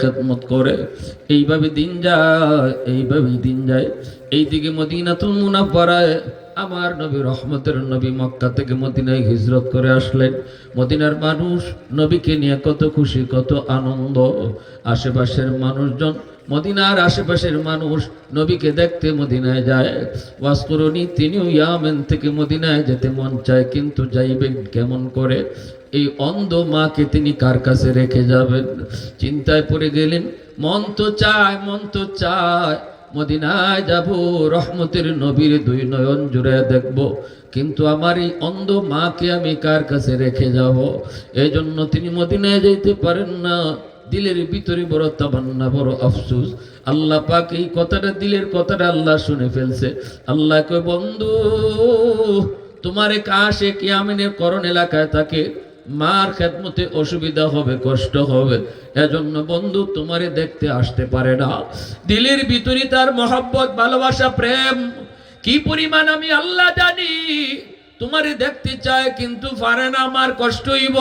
খেদমত করে, এইভাবে দিন যায়, এইভাবেই দিন যায়। এইদিকে মদিনাতুল মুনাফারায় আমার নবী, রহমতের নবী মক্কা থেকে মদিনায় হিজরত করে আসলেন। মদিনার মানুষ নবীকে নিয়ে কত খুশি, কত আনন্দ। আশেপাশের মানুষজন, মদিনার আশেপাশের মানুষ নবীকে দেখতে মদিনায় যায়। ওয়াসকরণী তিনিও ইয়ামেন থেকে মদিনায় যেতে মন চায়, কিন্তু যাইবেন কেমন করে? এই অন্ধ মাকে তিনি কার কাছে রেখে যাবেন? চিন্তায় পড়ে গেলেন, মন তো চায়, মন তো চায়। মদিনায় যাব, রহমতের নবীর দুই নয়ন জুড়ে দেখব। কিন্তু আমার এই অন্ধ মাকে আমি কার কাছে রেখে যাব? এই জন্য তিনি মদিনায় যাইতে পারেন না। দিলের ভিতরে বড় তাবান্না বড় আফসুস। আল্লাহ পাক এই কথাটা, দিলের কথাটা আল্লাহ শুনে ফেলছে। আল্লাহ কয়, বন্ধু, তোমার কাশে কিয়ামিনের করণ এলাকায় থাকে। মার খেদমতে অসুবিধা হবে, কষ্ট হবে। এজন্য বন্ধু, তোমারে দেখতে আসতে পারে না। দিলের ভিতরে তার মহব্বত, ভালোবাসা, প্রেম, কি পরিমাণ আমি আল্লাহ জানি। তোমারে দেখতে চায়, কিন্তু পারে না, আমার কষ্ট হইব।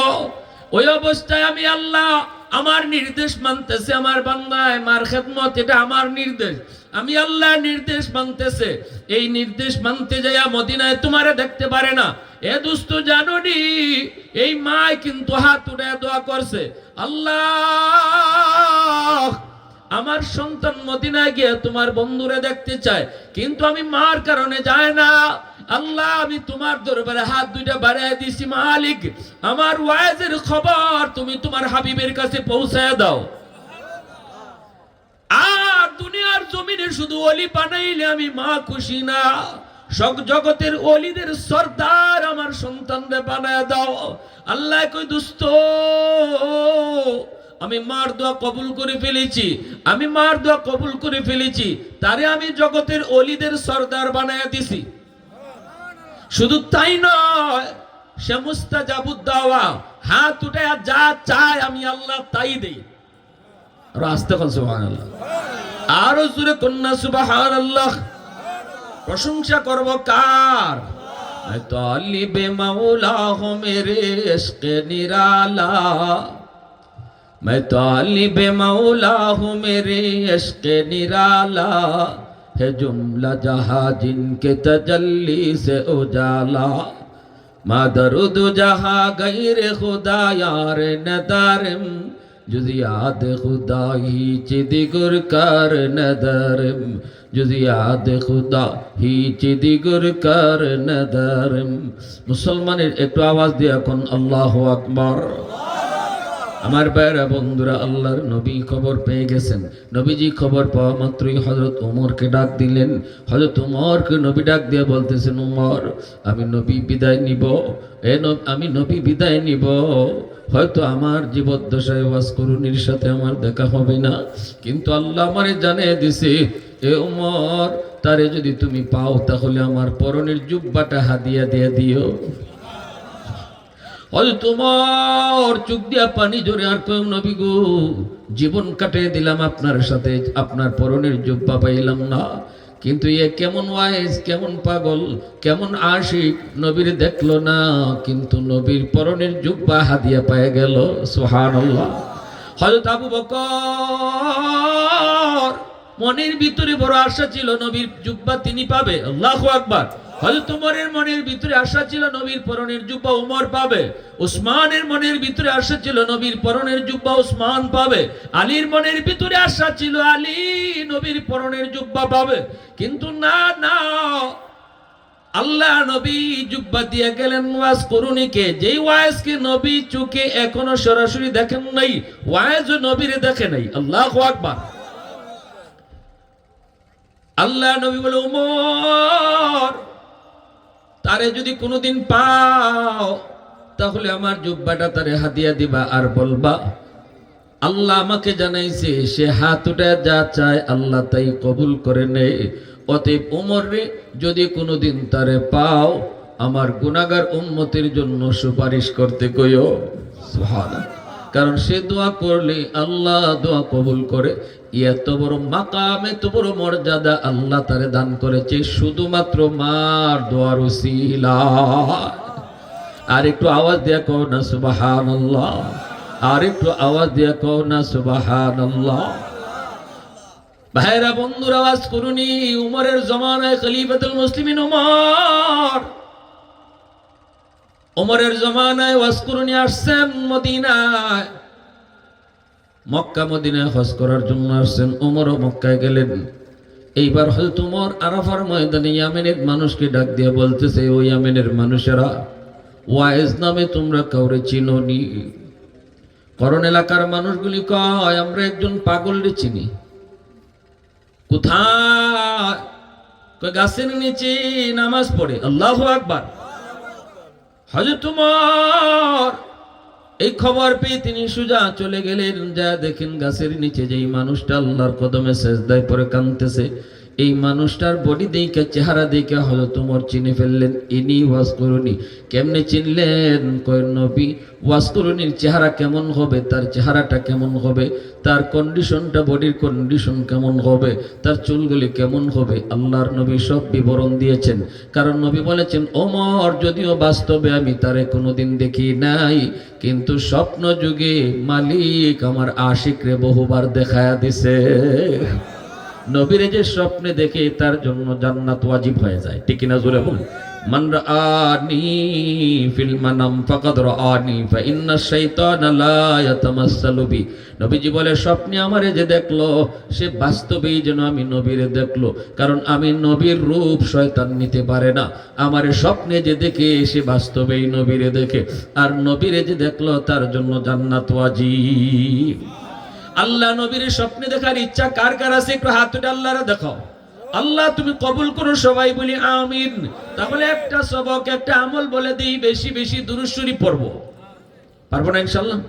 ওই অবস্থায় আমি আল্লাহ আমার নির্দেশ মানতেছে আমার বান্দায় মার খেদমত, এটা আমার নির্দেশ। আমি আল্লাহ নির্দেশ মানতেছে। এই নির্দেশ মানতে যাইয়া মদিনায় তোমারে দেখতে পারে না। এ দুস্থ জাননি, এই মায় কিন্তু হাত উঠে দোয়া করছে। আল্লাহ, আমার সন্তান মদিনায় গিয়ে তোমার বন্ধুরে দেখতে চায়, কিন্তু আমি মার কারণে যায় না। আল্লাহ, আমি তোমার দরবারে হাত দুইটা বাড়ায় দিছি মালিক। আমার ওয়াজের খবর তুমি তোমার হাবিবের কাছে পৌঁছায় দাও। আর দুনিয়ার জমিনে শুধু অলি বানাইলে আমি মা খুশি না। সব জগতের অলিদের সর্দার আমার সন্তানদের বানায় দাও। আল্লাহ কই দুস্থ আমি মার দোয়া কবুল করে ফেলেছি, আমি মার দোয়া কবুল করে ফেলেছি, তারে আমি জগতের অলিদের সর্দার বানায় দিছি। শুধু তাই নয় সে মুস্তাজাবুদ্দাওয়া হাত উঠে যা চায় আমি আল্লাহ তাই দেই আর আস্তে কল সুবহান আল্লাহ আরো জোরে কন্যা সুবহান আল্লাহ প্রশংসা করব কার मैं तालिब मौला हूँ मेरे इश्क निराला मैं तालिब मौला हूँ मेरे इश्क निराला ہے جملہ جہاں جن کے تجلی سے اجالا مادرد جہاں غیر خدا یار ندارم جزیاد خدا ہی چدی گر کر ندارم جزیاد خدا ہی چدی گر کر ندارم مسلمان ایک آواز دیا کن اللہ اکبر اللہ আমার বাইরা বন্ধুরা, আল্লাহর নবী খবর পেয়ে গেছেন। নবীজি খবর পাওয়া মাত্রই হজরত উমরকে ডাক দিলেন। হজরত উমরকে নবী ডাক দিয়ে বলতেছেন উমর আমি নবী বিদায় নিব। এ আমি নবী বিদায় নিব। হয়তো আমার জীবদ্দশায় ওয়াজ করুনির সাথে আমার দেখা হবে না। কিন্তু আল্লাহ আমারে জানিয়ে দিছে, এ উমর তারে যদি তুমি পাও তাহলে আমার পরনের জুব্বাটা হাদিয়া দিয়ে দিও। হয়তো তোমার চোখ দিয়া পানি জোরে আর কেউ নবী গো। জীবন কাটিয়ে দিলাম আপনার সাথে, আপনার পরনের জুব্বা পাইলাম না। কিন্তু এ কেমন ওয়াইজ, কেমন পাগল, কেমন আশিক, নবীর দেখল না, কিন্তু নবীর পরনের জুব্বা হাদিয়া পায়ে গেল সোহান হয়তো আবু বকর মনের ভিতরে বড় আশা ছিল নবীর জুব্বা তিনি পাবে। আল্লাহু আকবার। হযরত উমরের মনের ভিতরে আশা ছিল নবীর পরনের জুব্বা উমর পাবে। উসমানের মনের ভিতরে আশা ছিল নবীর পরনের জুব্বা উসমান পাবে। আলীর মনের ভিতরে আশা ছিল আলী নবীর পরনের জুব্বা পাবে। কিন্তু না না। আল্লাহ নবী জুব্বা দিয়ে গেলেন, ওয়াজ করুনিকে যেই ওয়াজকে নবী চোখে এখনও সরাসরি দেখেন নাই ওয়াজ নবীরে দেখে নাই। আল্লাহ আকবার। আল্লাহ নবী বলে, উমর, তারে যদি কোনোদিন পাও, তাহলে আমার জুব্বাটা তারে হাদিয়া দিবা আর বলবা, আল্লাহ আমাকে জানাইছে, সে হাত উঠে যা চায় আল্লাহ তাই কবুল করে নেয় অতএব উমর রে, যদি কোনোদিন তারে পাও, আমার গুনাগার উম্মতের জন্য সুপারিশ করতে কইও। কারণ সে দোয়া করলে আল্লাহ দোয়া কবুল করে। এত বড় মাকাম, এত বড় মর্যাদা আল্লাহ তারে দান করেছে, শুধুমাত্র মার দোয়ার আর একটু আওয়াজ দেয়া কর না, সুবহানাল্লাহ। আর একটু আওয়াজ দিয়ে কও না, সুবহানাল্লাহ। ভাইরা, বন্ধুর, আওয়াজ করুনি, উমরের জমানায় খলিফাতুল মুসলিমিন উমর। উমরের জমানায় ওয়াজ করুনি, আসছেন মদিনায়। মক্কা মদিনায় হজ করার জন্য আসছেন, উমরও মক্কায় গেলেন। এইবার হয়তো উমর আরাফার ময়দানে ইয়ামেনের মানুষকে ডাক দিয়ে বলতেছে ওই ইয়ামেনের মানুষেরা, ওয়াইজ নামে তোমরা কাউরে চিনোনি? করণ এলাকার মানুষগুলি কয়, আমরা একজন পাগলরে চিনি। কোথায়? গাছের নিচে নামাজ পড়ে। আল্লাহ আকবার। হজরত তোমার এই খবর পেয়ে তিনি সুজা চলে গেলেন। যা দেখেন গাছের নিচে যেই মানুষটা আল্লাহর কদমে দায় পরে কাঁদতেছে। এই মানুষটার বডি দেখে, চেহারা দেখে হজরত তোমার চিনে ফেললেন। ইনি ওয়াজ করুনি। কেমনে চিনলেন? কয় নবী, ওয়াজ করুনির চেহারা কেমন হবে? তার চেহারাটা কেমন হবে? তার কন্ডিশনটা বডির কন্ডিশন কেমন হবে? তার চুলগুলি কেমন হবে? আল্লাহর নবী সব বিবরণ দিয়েছেন। কারণ নবী বলেছেন, ওমর, যদিও বাস্তবে আমি তারে কোনোদিন দেখি নাই, কিন্তু স্বপ্ন যুগে মালিক আমার আশিকরে বহুবার দেখায়া দিছে। নবীরে যে স্বপ্নে দেখে তার জন্য জান্নাত ওয়াজিব হয়ে যায়। ঠিক কিনা জোরে বল মান ফিল মানাম ফাকাদ ফা ইন্না লা নবীজি বলে, স্বপ্নে আমারে যে দেখল, সে বাস্তবেই যেন আমি নবীরে দেখল। কারণ আমি নবীর রূপ শয়তান নিতে পারে না। আমারে স্বপ্নে যে দেখে, সে বাস্তবেই নবীরে দেখে। আর নবীরে যে দেখল, তার জন্য জান্নাত ওয়াজিব। আল্লাহ নবীর স্বপ্নে দেখার ইচ্ছা কার কার আছে? একটু হাত আল্লাহরে দেখাও আল্লাহ, তুমি কবুল করো সবাই, বলি আমিন। তাহলে একটা সবক, একটা আমল বলে দিই, বেশি বেশি দুরুশ্বরী পড়ব। পারব না ইনশাল্লাহ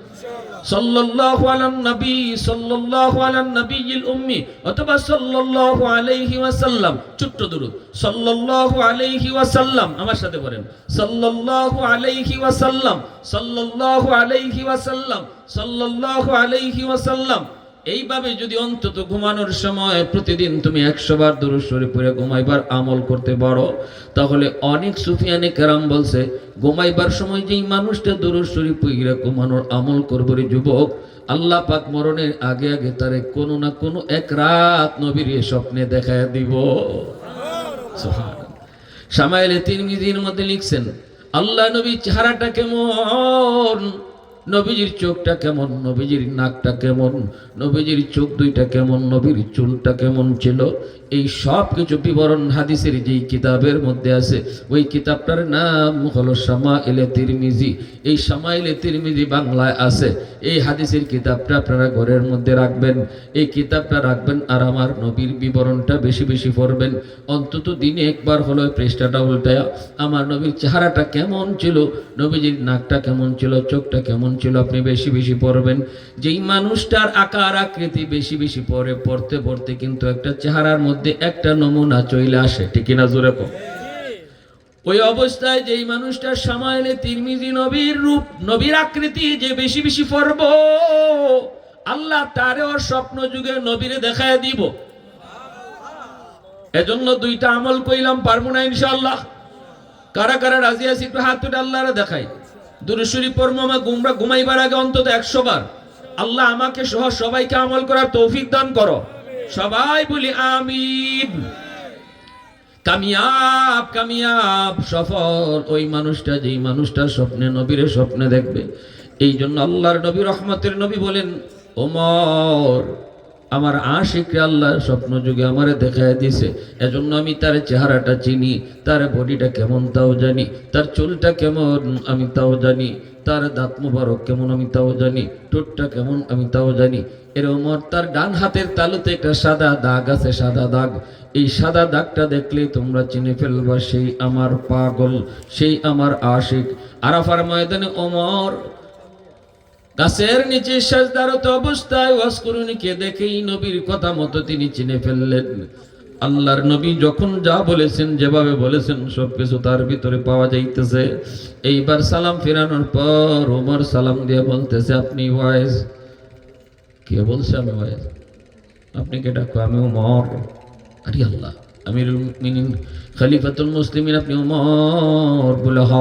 সাল্লাল্লাহু আলান নবী, সাল্লাল্লাহু আলান নবিয়িল উম্মি, অথবা সাল্লাল্লাহু আলাইহি ওয়াসাল্লাম। ছোট্ট দুরূদ। সাল্লাল্লাহু আলাইহি ওয়াসাল্লাম, আমার সাথে পড়েন। সাল্লাল্লাহু আলাইহি ওয়াসাল্লাম, সাল্লাল্লাহু আলাইহি ওয়াসাল্লাম, সাল্লাল্লাহু আলাইহি ওয়াসাল্লাম। এইভাবে যদি অন্তত ঘুমানোর সময় প্রতিদিন তুমি একশো বার দূরস্বরে পড়ে ঘুমাইবার আমল করতে পারো, তাহলে অনেক সুফিয়ানে কেরাম বলছে, ঘুমাইবার সময় যেই মানুষটা দূরস্বরে পড়ে ঘুমানোর আমল করবে রে যুবক, আল্লাহ পাক মরণের আগে আগে তারে কোনো না কোনো এক রাত নবীর স্বপ্নে দেখা দিব। সামাইলে তিন মধ্যে লিখছেন, আল্লাহ নবী চেহারাটা কেমন? নবীজির চোখটা কেমন, নবীজির নাকটা কেমন, নবীজির চোখ দুইটা কেমন, নবীর চুলটা কেমন ছিল, এই সব কিছু বিবরণ হাদিসের যেই কিতাবের মধ্যে আছে, ওই কিতাবটার নাম হলো সামা এলে তিরমিজি। এই সামা এলে তিরমিজি বাংলায় আছে, এই হাদিসের কিতাবটা আপনারা ঘরের মধ্যে রাখবেন, এই কিতাবটা রাখবেন আর আমার নবীর বিবরণটা বেশি বেশি পড়বেন, অন্তত দিনে একবার হলো পৃষ্ঠাটা উল্টায়া, আমার নবীর চেহারাটা কেমন ছিল, নবীজির নাকটা কেমন ছিল, চোখটা কেমন ছিল আপনি বেশি বেশি পড়বেন। যেই মানুষটার আকার আকৃতি বেশি বেশি পড়ে পড়তে পড়তে কিন্তু একটা চেহারার মধ্যে একটা নমুনা চলে আসে। ঠিক না জোরে কম ওই অবস্থায় যেই মানুষটার সামাইলে তিরমিজি নবীর রূপ, নবীর আকৃতি যে বেশি বেশি পড়ব, আল্লাহ তারেও স্বপ্ন যুগে নবীরে দেখায় দিব। এজন্য দুইটা আমল কইলাম, পারব না ইনশাআল্লাহ। কারা কারা রাজি আছি একটু হাত তুলে আল্লাহরে দেখাই। ঘুমাইবার আগে অন্তত একশো বার। আল্লাহ আমাকে সহ সবাইকে আমল করার তৌফিক দান করো। সবাই বলি কামিয়াব কামিয়াব, সফল। ওই মানুষটা যেই মানুষটা স্বপ্নে, নবীরে স্বপ্নে দেখবে। এই জন্য আল্লাহর নবী, রহমতের নবী বলেন, ওমর। আমার আশিকরে আল্লাহ স্বপ্ন যুগে আমারে দেখায় দিছে। এজন্য আমি তার চেহারাটা চিনি, তার বডিটা কেমন তাও জানি, তার চুলটা কেমন আমি তাও জানি, তার দাঁত মুবারক কেমন আমি তাও জানি, ঠোঁটটা কেমন আমি তাও জানি। এর তার ডান হাতের তালুতে একটা সাদা দাগ আছে, সাদা দাগ। এই সাদা দাগটা দেখলে তোমরা চিনে ফেলবা, সেই আমার পাগল, সেই আমার আশিক। আরাফার ময়দানে ওমর গাছের নিচে সাজদারত অবস্থায় ওয়াসকুরুনিকে দেখেই নবীর কথা মতো তিনি চিনে ফেললেন। আল্লাহর নবী যখন যা বলেছেন, যেভাবে বলেছেন, সব কিছু তার ভিতরে পাওয়া যাইতেছে। এইবার সালাম ফেরানোর পর ওমর সালাম দিয়ে বলতেছে, আপনি ওয়াইজ? কে বলছে, আমি ওয়াইজ? আপনি কে ডাকো? আমি ওমর। আরে আল্লাহ, আমিরুল মুমিনিন, খলিফাতুল মুসলিমিন, আপনি ওমর বলে হ।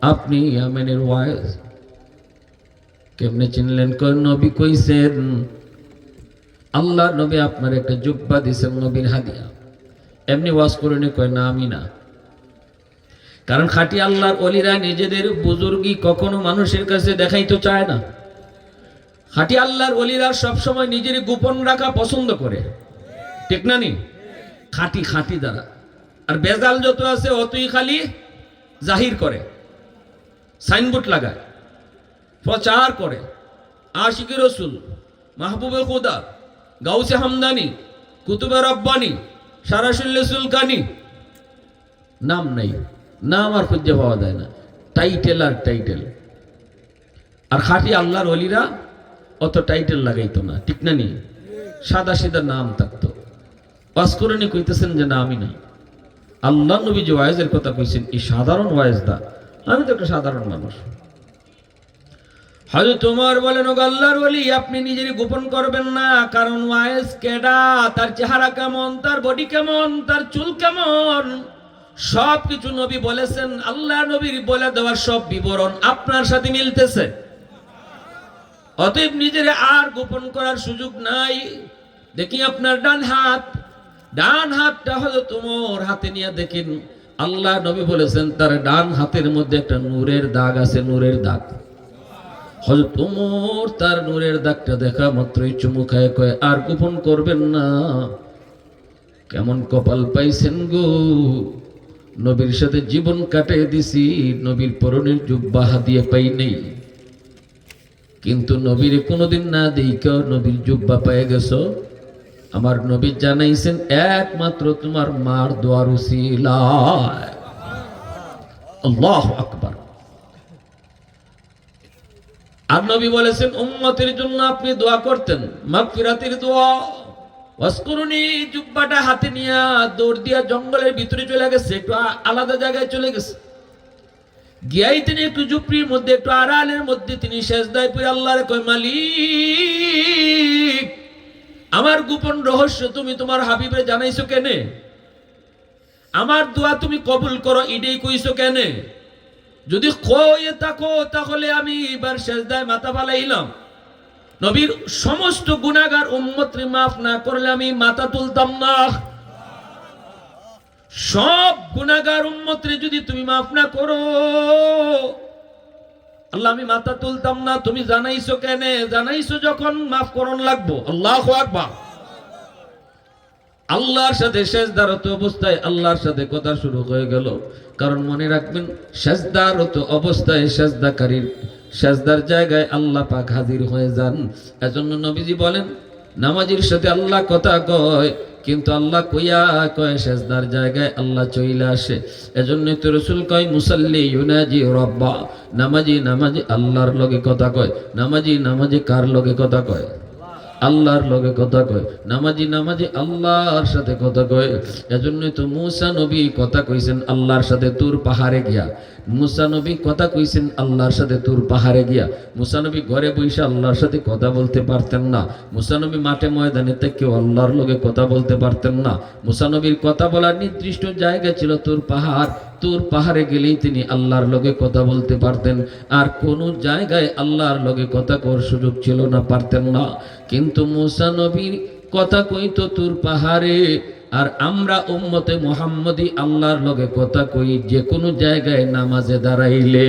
আপনি আমেনের ওয়াইজ? কেমনে চিনলেন? কই নবী কইছেন, আল্লাহ নবী আপনার একটা জুব্বা দিছেন নবীর হাদিয়া। এমনি ওয়াজ করে নি কয়, না, আমি না। কারণ খাটি আল্লাহর অলিরা নিজেদের বুজুর্গি কখনো মানুষের কাছে দেখাইতে চায় না। খাটি আল্লাহর অলিরা সবসময় নিজের গোপন রাখা পছন্দ করে। ঠিক না নি? খাঁটি খাঁটি দ্বারা। আর বেজাল যত আছে অতই খালি জাহির করে। সাইনবোর্ড লাগায়। প্রচার করে। আশিকি রসুল, মাহবুবে খুদা, গাউসে হামদানি, কুতুবে রব্বানি, সারাসুল্লে সুলকানি। নাম নাই, নাম আর খুঁজে পাওয়া যায় না। টাইটেল আর টাইটেল। আর খাঁটি আল্লাহর অলিরা অত টাইটেল লাগাইতো না, ঠিক না নি? সাদা সিধা নাম থাকতো। পাসকরণী কইতেছেন যে না, আমি না আল্লাহ নবী যে ওয়াইজের কথা কইছেন, এই সাধারণ ওয়াইজ দা আমি তো একটা সাধারণ মানুষ। হয়তো তোমার বলেন ও আল্লাহর বলি আপনি নিজের গোপন করবেন না। কারণ ওয়াইস কেডা? তার চেহারা কেমন? তার বডি কেমন? তার চুল কেমন? সব কিছু নবী বলেছেন। আল্লাহ নবীর বলে দেওয়ার সব বিবরণ আপনার সাথে মিলতেছে। অতএব নিজের আর গোপন করার সুযোগ নাই। দেখি আপনার ডান হাত। ডান হাতটা হলো তোমার হাতে নিয়ে দেখেন। আল্লাহ নবী বলেছেন, তার ডান হাতের মধ্যে একটা নূরের দাগ আছে, নূরের দাগ। হয়তো তোমার তার নূরের দাগটা দেখা মাত্রই চুমু খায়, কয়, আর গোপন করবেন না। কেমন কপাল পাইছেন গো? নবীর সাথে জীবন কাটিয়ে দিছি, নবীর পরনের জুব্বা দিয়ে পাই নেই। কিন্তু নবীর কোনোদিন না দেইকা নবীর জুব্বা পেয়ে গেছো? আমার নবী জানাইছেন, একমাত্র তোমার মার দোয়ার উসিলায় আল্লাহ আকবার। আর নবী বলেছেন, উম্মতের জন্য আপনি দোয়া করতেন, মাগফিরাতের দোয়া। ওয়াসকুরুনি জুব্বাটা হাতে নিয়ে দৌড় দিয়া জঙ্গলের ভিতরে চলে গেছে, একটু আলাদা জায়গায় চলে গেছে। গিয়াই তিনি একটু জুপড়ির মধ্যে, একটু আড়ালের মধ্যে তিনি শেষদায় পড়ে আল্লাহর কয়, মালিক, আমার গোপন রহস্য তুমি তোমার হাবিবে জানাইছো কেনে? আমার দোয়া তুমি কবুল করো ইডেই কইছো কেনে? যদি কয়ে থাকো, তাহলে আমি এবার শেষদায় মাথা ফালাইলাম। নবীর সমস্ত গুণাগার উম্মতরে মাফ না করলে আমি মাথা তুলতাম না। সব গুণাগার উম্মতরে যদি তুমি মাফ না করো, আল্লাহ আমি মাথা তুলতাম না। তুমি জানাইছো কেন? জানাইছো যখন মাফ করন লাগবো। আল্লাহ আকবার। আল্লাহর সাথে শেষদারত অবস্থায় আল্লাহর সাথে কথা শুরু হয়ে গেল। কারণ মনে রাখবেন শেষদারত অবস্থায় শেষদাকারীর শেষদার জায়গায় আল্লাহ পাক হাজির হয়ে যান। এজন্য নবীজি বলেন, নামাজির সাথে আল্লাহ কথা কয়, কিন্তু আল্লাহ কইয়া কয় শেষদার জায়গায় আল্লাহ চইলে আসে। এজন্য তো রসুল কয়, মুসাল্লি ইউনাজি রব্বা। নামাজি নামাজি আল্লাহর লগে কথা কয়। নামাজি নামাজি কার লগে কথা কয়? আল্লাহর লগে কথা কয়। নামাজি নামাজি, আল্লাহর সাথে কথা কয়। এজন্যই তো মুসা নবী কথা কইছেন, আল্লাহর সাথে তোর পাহাড়ে গিয়া। মুসা নবী কথা কইছেন, আল্লাহর সাথে তুর পাহাড়ে গিয়া। মুসানবী ঘরে বসে আল্লাহর সাথে কথা বলতে পারতেন না। মুসানবী মাঠে ময়দানে কেউ আল্লাহর লগে কথা বলতে পারতেন না। মুসানবীর কথা বলার নির্দিষ্ট জায়গা ছিল তুর পাহাড়। তুর পাহাড়ে গেলেই তিনি আল্লাহর লগে কথা বলতে পারতেন। আর কোন জায়গায় আল্লাহর লগে কথা কর সুযোগ ছিল না, পারতেন না। কিন্তু মুসা নবীর কথা কইতো তুর পাহাড়ে আর আমরা উম্মতে মোহাম্মদী আল্লাহর লগে কথা কই, যে কোনো জায়গায় নামাজে দাঁড়াইলে।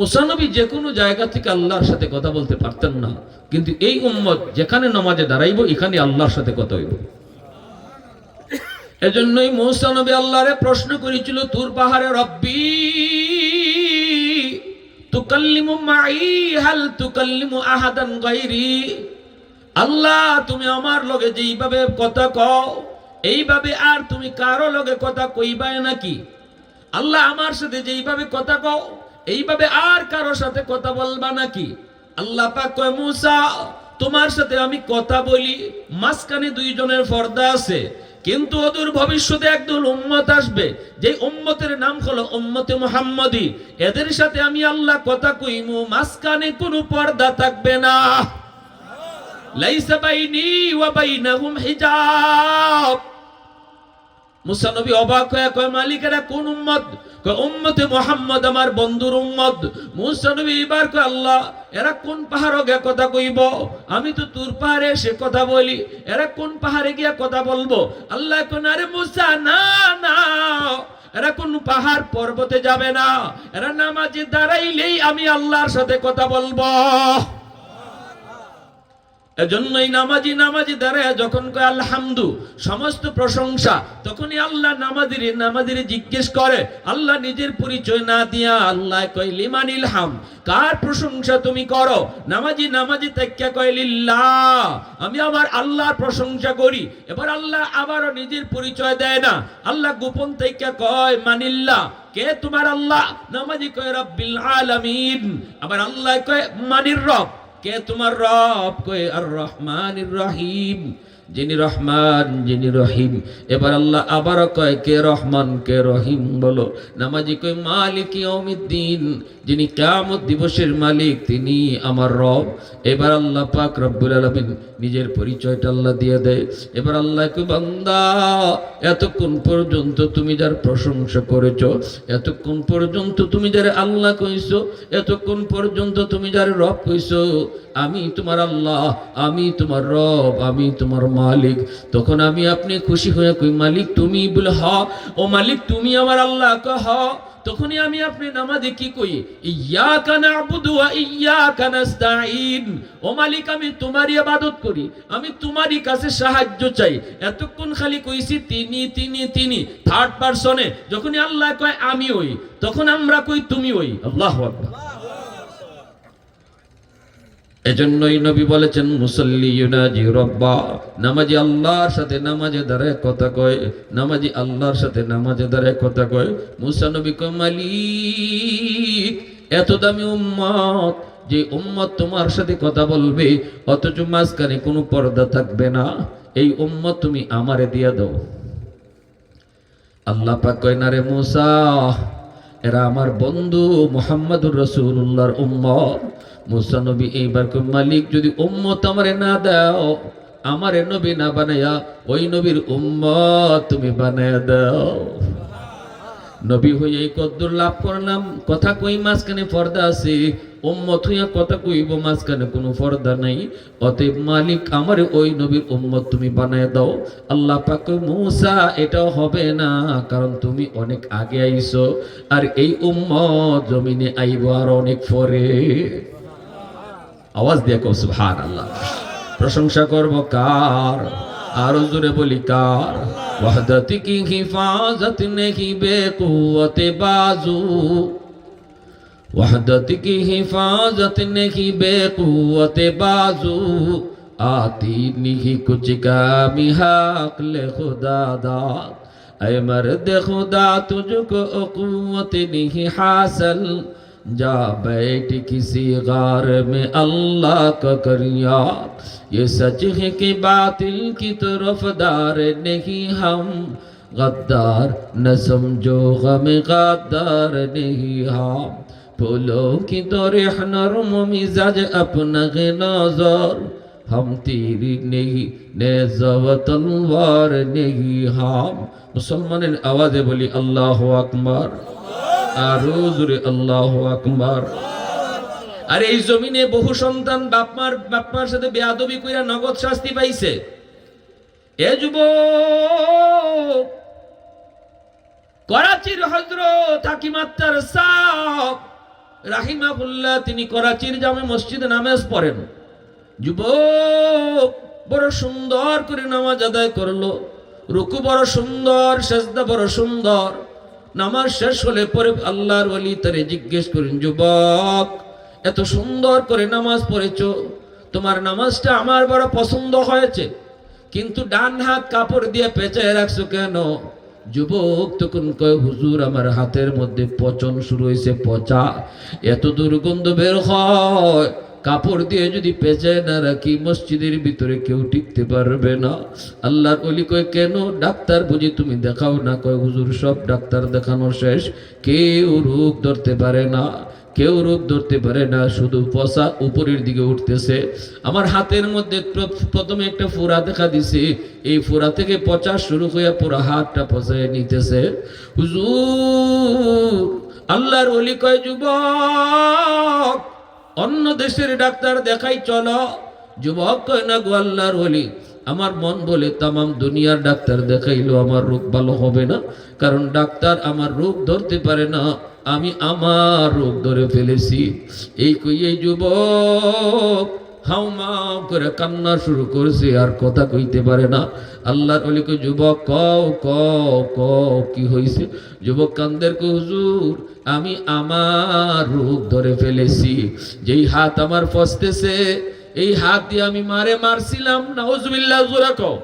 মুসানবী যে কোনো জায়গা থেকে আল্লাহর সাথে কথা বলতে পারতেন না। কিন্তু এই উম্মত যেখানে নামাজে দাঁড়াইব, এখানে আল্লাহর সাথে কথা হইব। এজন্যই মৌসা নবী আল্লাহরে প্রশ্ন করেছিল, তুর পাহাড়ে রব্বি, তুকাল্লিমু মাই, হাল তুকাল্লিমু আহাদান গায়রি আল্লাহ, তুমি আমার লগে যেইভাবে কথা কও, এইভাবে আর তুমি কারও লগে কথা কইবাই নাকি আল্লাহ আমার সাথে যেইভাবে কথা কও, এইভাবে আর কারও সাথে কথা বলবা নাকি আল্লাহ পাক কয়, মুসা, তোমার সাথে আমি কথা বলি, মাঝখানে দুইজনের পর্দা আছে। কিন্তু অদূর ভবিষ্যতে একদল উম্মত আসবে। যে উম্মতের নাম হলো উম্মতে মুহাম্মদি। এদের সাথে আমি আল্লাহ কথা কইমু, মাঝখানে কোনো পর্দা থাকবে না। লাইসা বাইনি ওয়া বাইনাহুম হিজাব। মুসানবী অবাক হয়ে কয়, মালিকেরা কোন উম্মত? কয়, উম্মতে মোহাম্মদ আমার বন্ধুর উম্মত। মুসানবী এবার কয়, আল্লাহ, এরা কোন পাহাড় গিয়া কথা কইব? আমি তো তুর পাহাড়ে সে কথা বলি। এরা কোন পাহাড়ে গিয়া কথা বলব? আল্লাহ কোন আরে মুসা, না না। এরা কোন পাহাড় পর্বতে যাবে না। এরা নামাজে দাঁড়াইলেই আমি আল্লাহর সাথে কথা বলব। এজন্যই নামাজি নামাজি দাঁড়ায় যখন কয় আলহামদু, সমস্ত প্রশংসা, তখনই আল্লাহ নামাজির নামাজির জিজ্ঞেস করে, আল্লাহ নিজের পরিচয় না দিয়া আল্লাহ কয় লিমান ইলহাম কার প্রশংসা তুমি করো? নামাজি নামাজি তাক্যা কয়, লিল্লাহ, আমি আমার আল্লাহর প্রশংসা করি। এবার আল্লাহ আবারও নিজের পরিচয় দেয় না। আল্লাহ গোপন তাক্যা কয়, মানিল্লাহ, কে তোমার আল্লাহ? নামাজি কয়, রব্বিল আলামিন। আবার আল্লাহ কয়, মানির রব। কে তোমার রব? কয়ে আর রহমান রহিম। যিনি রহমান, যিনি রহিম। এবার আল্লাহ আবার কয়, কে রহমান, কে রহিম? বলো। নামাজি কয়, মালিক ইয়াউমিদ্দিন। যিনি কিয়ামত দিবসের মালিক, তিনি আমার রব। এবার আল্লাহ পাক রব্বুল আলামিন নিজের পরিচয়টা আল্লাহ দিয়ে দেয়। এবার আল্লাহ কয়, বান্দা, এতক্ষণ পর্যন্ত তুমি যার প্রশংসা করেছ, এতক্ষণ পর্যন্ত তুমি যার আল্লাহ কইছো, এতক্ষণ পর্যন্ত তুমি যার রব কইছো, আমি তোমার আল্লাহ, আমি তোমার রব, আমি তোমার মালিক। তখন আমি আপনি খুশি হয়ে কই, মালিক তুমি বলে, হ। ও মালিক, তুমি আমার আল্লাহ কয় হ। তখনই আমি আপনি নামাজে কি কই ইয়াকা নাবুদু ওয়া ইয়াকা নাস্তাঈন। ও মালিক, আমি তোমারই ইবাদত করি, আমি তোমারই কাছে সাহায্য চাই। এতক্ষণ খালি কইছি, তিনি তিনি তিনি থার্ড পারসনে যখনই আল্লাহ কয়, আমি ওই তখন আমরা কই, তুমি ওই আল্লাহু আকবার। এজন্যই নবী বলেছেন, মুসল্লি ইউনাজি রব্বা। নামাজি আল্লাহর সাথে নামাজে দাঁড়ায় কথা কয়, নামাজি আল্লাহর সাথে নামাজে দাঁড়ায় কথা কয়। মুসা নবী কয়, মালিক, এত দামি উম্মত, যে উম্মত তোমার সাথে কথা বলবে, অথচ মাঝখানে কোনো পর্দা থাকবে না। এই উম্মত তুমি আমারে দিয়ে দাও। আল্লাহ পাক কয়, না রে মুসা, এরা আমার বন্ধু মোহাম্মদুর রসুল্লাহর উম্মত। মুসা নবী এইবার মালিক, যদি উম্মত আমারে না দাও, আমারে নবী না বানায়া, ওই নবীর উম্মত তুমি বানায়া দাও। নবী হয়ে এই কদ্দুর লাভ করলাম। কথা কই মাঝখানে পর্দা আছে? উম্মত হইয়া কথা কইব মাঝখানে কোনো পর্দা নাই। অতএব মালিক আমার ওই নবীর উম্মত তুমি বানায় দাও। আল্লাহ পাক মূসা, এটাও হবে না, কারণ তুমি অনেক আগে আইছো। আর এই উম্মত জমিনে আইব আর অনেক পরে। আওয়াজ দিয়ে কৌ সুহান আল্লাহ প্রশংসা করব কার আরও জোরে বলি কার وحدت کی حفاظت نہیں بے قوت بازو وحدت کی حفاظت نہیں بے قوت بازو آتی نہیں کچھ کامی حق لے خدا داد اے مرد خدا تجھ کو قوت نہیں حاصل जा बैठ किसी गार में अल्लाह का करिया ये सच है कि बातिल की तरफदार नहीं हम गद्दार न समझो गम गद्दार नहीं हम फूलों की तरह नरम मिजाज अपना के नजर हम तीरी नहीं नेजव तलवार नहीं हम মুসলমানের আওয়াজে বলি আল্লাহ আকবার আরও এই জমিনে বহু সন্তান বাপমার বাপমার সাথে বেয়াদবি কইরা নগদ শাস্তি পাইছে। এ যুব করাচির হজরত হাকিমাত্তার সাহ রাহিমাহুল্লাহ, তিনি করাচির জামে মসজিদে নামাজ পড়েন। যুবক, বড় সুন্দর করে নামাজ আদায় করল। রুকু বড় সুন্দর, সেজদা বড় সুন্দর। নামাজ শেষ হলে পরে আল্লাহর ওলি তারে জিজ্ঞেস করেন, যুবক, এত সুন্দর করে নামাজ পড়েছো। তোমার নামাজটা আমার বড় পছন্দ হয়েছে। কিন্তু ডান হাত কাপড় দিয়ে পেঁচায় রাখছো কেন? যুবক তখন কয়, হুজুর, আমার হাতের মধ্যে পচন শুরু হয়েছে, পচা। এত দুর্গন্ধ বের হয়। কাপড় দিয়ে যদি পেঁচায় না রাখি, মসজিদের ভিতরে কেউ টিকতে পারবে না। আল্লাহর অলি কয়, কেন? ডাক্তার বুঝি তুমি দেখাও না? কয়, হুজুর, সব ডাক্তার দেখানোর শেষ। কেউ রোগ ধরতে পারে না, কেউ রোগ ধরতে পারে না, শুধু পচা উপরের দিকে উঠতেছে। আমার হাতের মধ্যে প্র- প্রথমে একটা ফোড়া দেখা দিছে। এই ফোড়া থেকে পচা শুরু হয়ে পুরো হাতটা পচায় নিতেছে। হুজুর, আল্লাহর অলি কয়, যুবক অন্য দেশের ডাক্তার দেখাই, চলো। যুবক কয়, না গো আল্লাহর হলি আমার মন বলে তামাম দুনিয়ার ডাক্তার দেখাইলো, আমার রোগ ভালো হবে না। কারণ ডাক্তার আমার রোগ ধরতে পারে না, আমি আমার রোগ ধরে ফেলেছি। এই কই, এই যুবক হাউমাউ করে কান্না শুরু করেছে, আর কথা কইতে পারে না। আল্লাহর অলিকে যুবক, কও কও কও, কি হয়েছে যুবক কান্দের হুজুর, আমি আমার রোগ ধরে ফেলেছি। যেই হাত আমার ফসতেছে, এই হাত দিয়ে আমি মারে মারছিলাম। না নাউজুবিল্লাহ, জোরে কও।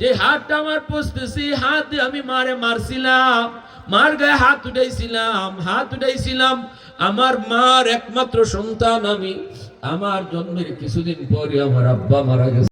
যে হাতটা আমার পচতেছে হাত দিয়ে আমি মারে মারছিলাম। মার গায়ে হাত উঠাইছিলাম হাত উঠাইছিলাম। আমার মার একমাত্র সন্তান আমি। আমার জন্মের কিছুদিন পরে আমার আব্বা মারা গেছে।